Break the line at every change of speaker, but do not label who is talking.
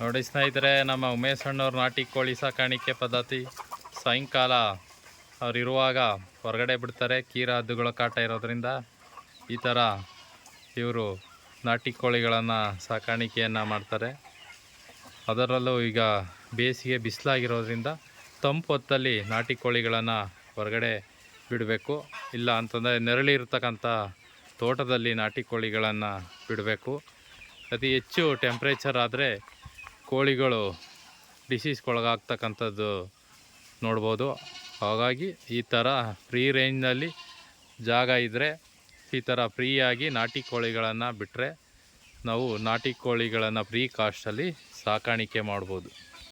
ನೋಡಿ ಸ್ನೇಹಿತರೆ, ನಮ್ಮ ಉಮೇಶ್ ಅಣ್ಣವ್ರ ನಾಟಿ ಕೋಳಿ ಸಾಕಾಣಿಕೆ ಪದ್ಧತಿ ಸಾಯಂಕಾಲ ಅವರಿರುವಾಗ ಹೊರಗಡೆ ಬಿಡ್ತಾರೆ, ಕೀರ ಹದ್ದುಗಳ ಕಾಟ ಇರೋದ್ರಿಂದ ಈ ಥರ ಇವರು ನಾಟಿ ಕೋಳಿಗಳನ್ನು ಸಾಕಾಣಿಕೆಯನ್ನು ಮಾಡ್ತಾರೆ. ಅದರಲ್ಲೂ ಈಗ ಬೇಸಿಗೆ ಬಿಸಿಲಾಗಿರೋದ್ರಿಂದ ತಂಪು ಹೊತ್ತಲ್ಲಿ ನಾಟಿ ಕೋಳಿಗಳನ್ನು ಹೊರಗಡೆ ಬಿಡಬೇಕು. ಇಲ್ಲ ಅಂತಂದರೆ ನೆರಳಿ ಇರ್ತಕ್ಕಂಥ ತೋಟದಲ್ಲಿ ನಾಟಿ ಕೋಳಿಗಳನ್ನು ಬಿಡಬೇಕು. ಅತಿ ಹೆಚ್ಚು ಟೆಂಪ್ರೇಚರ್ ಆದರೆ ಕೋಳಿಗಳು ಡಿಸೀಸ್ಗೊಳಗಾಗ್ತಕ್ಕಂಥದ್ದು ನೋಡ್ಬೋದು. ಹಾಗಾಗಿ ಈ ಥರ ಫ್ರೀ ರೇಂಜ್ನಲ್ಲಿ ಜಾಗ ಇದ್ದರೆ ಈ ಥರ ಫ್ರೀಯಾಗಿ ನಾಟಿ ಕೋಳಿಗಳನ್ನು ಬಿಟ್ಟರೆ ನಾವು ನಾಟಿ ಕೋಳಿಗಳನ್ನು ಫ್ರೀ ಕಾಸ್ಟಲ್ಲಿ ಸಾಕಾಣಿಕೆ ಮಾಡ್ಬೋದು.